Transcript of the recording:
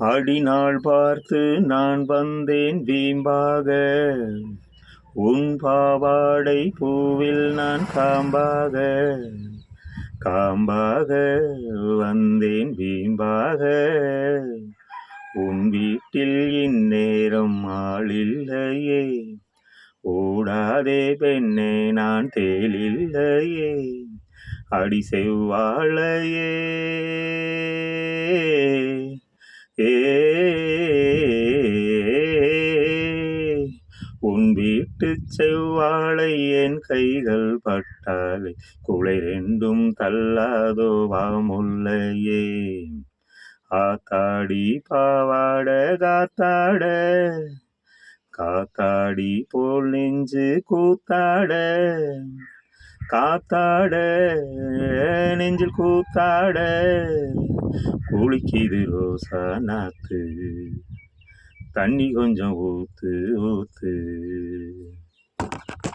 அடிநாள் பார்த்து நான் வந்தேன் வீம்பாக. உன் பாவாடை பூவில் நான் காம்பாக. காம்பாக வந்தேன் வீம்பாக. உன் வீட்டில் இந்நேரம் ஆளில்லையே. ஓடாதே பெண்ணே நான் தேலில்லையே அடி செவ்வாழையே உன் வீட்டு செவ்வாழை என் கைகள் பட்டாலே குலை ரெண்டும் தள்ளாதோ வாமுல்லையே. ஆத்தாடி பாவாட காத்தாட காத்தாடி போல் நெஞ்சு கூத்தாட காத்தாட நெஞ்சில் கூத்தாட குளிக்குது ரோசா நாத்து தண்ணி கொஞ்சம் ஊத்து ஊத்து